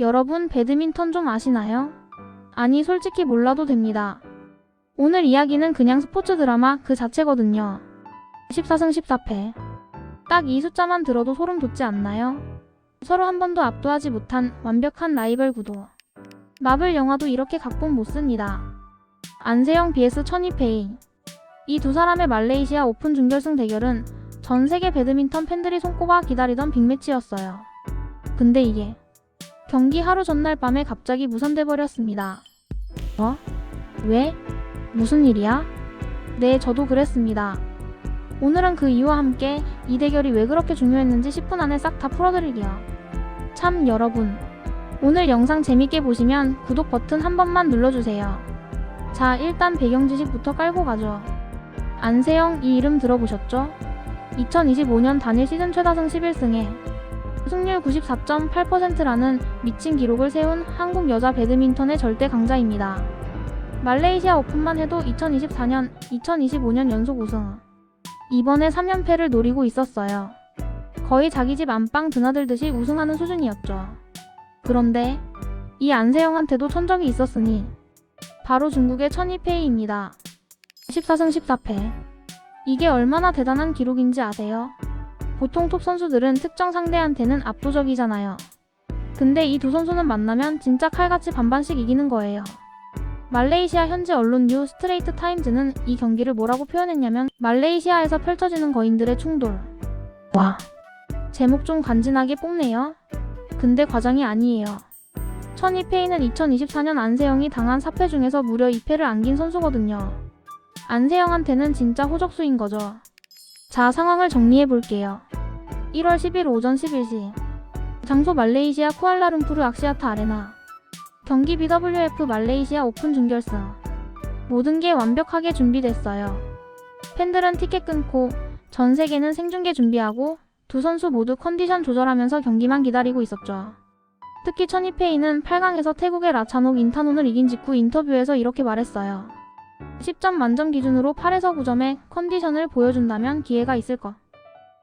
여러분 배드민턴 좀 아시나요? 아니 솔직히 몰라도 됩니다. 오늘 이야기는 그냥 스포츠 드라마 그 자체거든요. 14승 14패. 딱 이 숫자만 들어도 소름 돋지 않나요? 서로 한 번도 압도하지 못한 완벽한 라이벌 구도. 마블 영화도 이렇게 각본 못 씁니다. 안세영 vs 천이페이. 이 두 사람의 말레이시아 오픈 준결승 대결은 전 세계 배드민턴 팬들이 손꼽아 기다리던 빅매치였어요. 근데 이게 경기 하루 전날 밤에 갑자기 무산돼 버렸습니다. 어? 왜? 무슨 일이야? 네, 저도 그랬습니다. 오늘은 그 이유와 함께 이 대결이 왜 그렇게 중요했는지 10분 안에 싹 다 풀어드릴게요. 참 여러분, 오늘 영상 재밌게 보시면 구독 버튼 한 번만 눌러주세요. 자, 일단 배경 지식부터 깔고 가죠. 안세영 이 이름 들어보셨죠? 2025년 단일 시즌 최다승 11승에 승률 94.8%라는 미친 기록을 세운 한국 여자 배드민턴의 절대 강자입니다. 말레이시아 오픈만 해도 2024년, 2025년 연속 우승. 이번에 3연패를 노리고 있었어요. 거의 자기 집 안방 드나들듯이 우승하는 수준이었죠. 그런데 이 안세영한테도 천적이 있었으니 바로 중국의 천이페이입니다. 14승 14패. 이게 얼마나 대단한 기록인지 아세요? 보통 톱 선수들은 특정 상대한테는 압도적이잖아요. 근데 이 두 선수는 만나면 진짜 칼같이 반반씩 이기는 거예요. 말레이시아 현지 언론 뉴 스트레이트 타임즈는 이 경기를 뭐라고 표현했냐면 말레이시아에서 펼쳐지는 거인들의 충돌. 와. 제목 좀 간지나게 뽑네요. 근데 과장이 아니에요. 천이페이는 2024년 안세영이 당한 4패 중에서 무려 2패를 안긴 선수거든요. 안세영한테는 진짜 호적수인 거죠. 자, 상황을 정리해 볼게요. 1월 10일 오전 11시. 장소 말레이시아 쿠알라룸푸르 악시아타 아레나. 경기 BWF 말레이시아 오픈 준결승. 모든 게 완벽하게 준비됐어요. 팬들은 티켓 끊고 전 세계는 생중계 준비하고 두 선수 모두 컨디션 조절하면서 경기만 기다리고 있었죠. 특히 천이페이는 8강에서 태국의 라차녹 인타논을 이긴 직후 인터뷰에서 이렇게 말했어요. 10점 만점 기준으로 8에서 9점의 컨디션을 보여준다면 기회가 있을 것.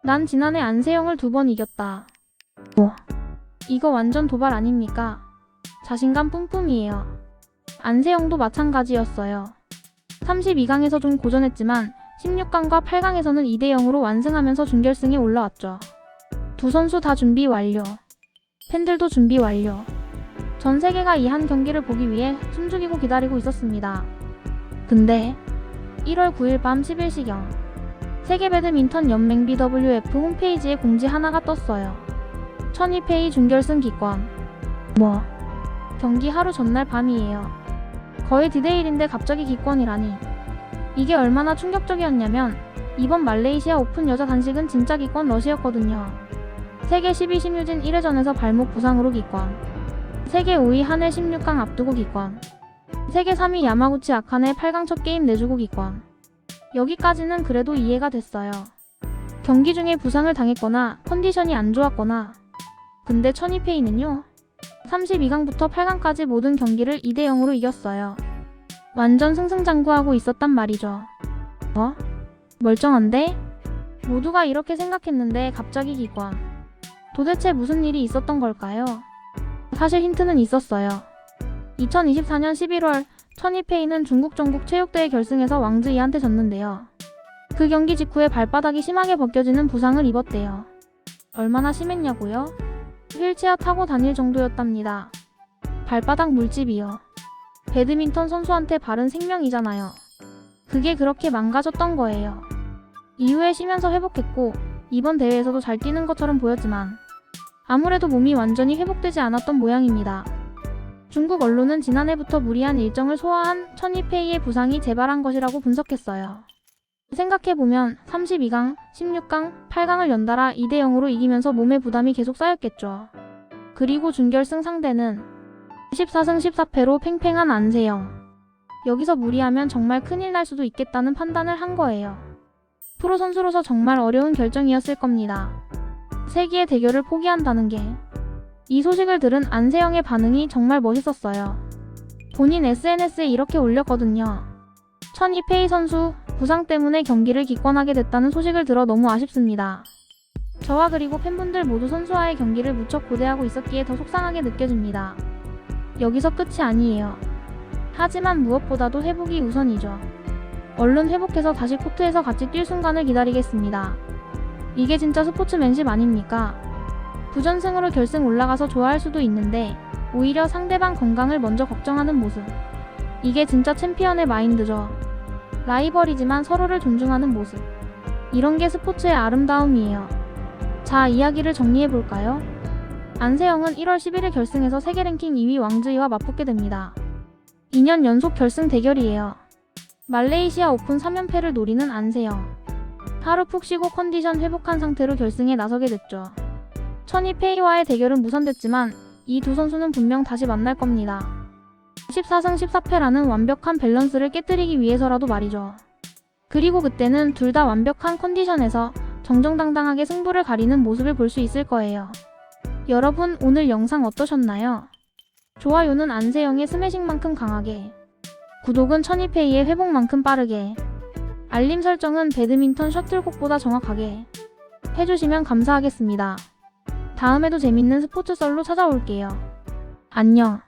난 지난해 안세영을 두 번 이겼다. 뭐? 이거 완전 도발 아닙니까? 자신감 뿜뿜이에요. 안세영도 마찬가지였어요. 32강에서 좀 고전했지만 16강과 8강에서는 2대 0으로 완승하면서 준결승에 올라왔죠. 두 선수 다 준비 완료. 팬들도 준비 완료. 전 세계가 이 한 경기를 보기 위해 숨죽이고 기다리고 있었습니다. 근데 1월 9일 밤 11시경 세계 배드민턴 연맹 BWF 홈페이지에 공지 하나가 떴어요. 천이페이 준결승 기권. 뭐? 경기 하루 전날 밤이에요. 거의 디데일인데 갑자기 기권이라니. 이게 얼마나 충격적이었냐면 이번 말레이시아 오픈 여자 단식은 진짜 기권 러시였거든요. 세계 12 신유진 1회전에서 발목 부상으로 기권. 세계 5위 한일 16강 앞두고 기권. 세계 3위 야마구치 아칸의 8강 첫 게임 내주고 기권. 여기까지는 그래도 이해가 됐어요. 경기 중에 부상을 당했거나 컨디션이 안 좋았거나. 근데 천이페이는요. 32강부터 8강까지 모든 경기를 2대 0으로 이겼어요. 완전 승승장구하고 있었단 말이죠. 뭐? 멀쩡한데? 모두가 이렇게 생각했는데 갑자기 기권. 도대체 무슨 일이 있었던 걸까요? 사실 힌트는 있었어요. 2024년 11월 천이페이는 중국 전국 체육대회 결승에서 왕즈이한테 졌는데요. 그 경기 직후에 발바닥이 심하게 벗겨지는 부상을 입었대요. 얼마나 심했냐고요? 휠체어 타고 다닐 정도였답니다. 발바닥 물집이요. 배드민턴 선수한테 바른 생명이잖아요. 그게 그렇게 망가졌던 거예요. 이후에 쉬면서 회복했고 이번 대회에서도 잘 뛰는 것처럼 보였지만 아무래도 몸이 완전히 회복되지 않았던 모양입니다. 중국 언론은 지난해부터 무리한 일정을 소화한 천이페이의 부상이 재발한 것이라고 분석했어요. 생각해보면 32강, 16강, 8강을 연달아 2대 0으로 이기면서 몸의 부담이 계속 쌓였겠죠. 그리고 준결승 상대는 14승 14패로 팽팽한 안세영. 여기서 무리하면 정말 큰일 날 수도 있겠다는 판단을 한 거예요. 프로 선수로서 정말 어려운 결정이었을 겁니다. 세기의 대결을 포기한다는 게. 이 소식을 들은 안세영의 반응이 정말 멋있었어요. 본인 SNS에 이렇게 올렸거든요. 천이페이 선수 부상 때문에 경기를 기권하게 됐다는 소식을 들어 너무 아쉽습니다. 저와 그리고 팬분들 모두 선수와의 경기를 무척 고대하고 있었기에 더 속상하게 느껴집니다. 여기서 끝이 아니에요. 하지만 무엇보다도 회복이 우선이죠. 얼른 회복해서 다시 코트에서 같이 뛸 순간을 기다리겠습니다. 이게 진짜 스포츠맨십 아닙니까? 부전승으로 결승 올라가서 좋아할 수도 있는데 오히려 상대방 건강을 먼저 걱정하는 모습. 이게 진짜 챔피언의 마인드죠. 라이벌이지만 서로를 존중하는 모습. 이런 게 스포츠의 아름다움이에요. 자, 이야기를 정리해 볼까요? 안세영은 1월 11일 결승에서 세계 랭킹 2위 왕즈이와 맞붙게 됩니다. 2년 연속 결승 대결이에요. 말레이시아 오픈 3연패를 노리는 안세영. 하루 푹 쉬고 컨디션 회복한 상태로 결승에 나서게 됐죠. 천이 페이와의 대결은 무산됐지만 이 두 선수는 분명 다시 만날 겁니다. 14승 14패라는 완벽한 밸런스를 깨뜨리기 위해서라도 말이죠. 그리고 그때는 둘 다 완벽한 컨디션에서 정정당당하게 승부를 가리는 모습을 볼 수 있을 거예요. 여러분 오늘 영상 어떠셨나요? 좋아요는 안세영의 스매싱만큼 강하게 구독은 천이페이의 회복만큼 빠르게 알림 설정은 배드민턴 셔틀콕보다 정확하게 해주시면 감사하겠습니다. 다음에도 재밌는 스포츠 썰로 찾아올게요. 안녕.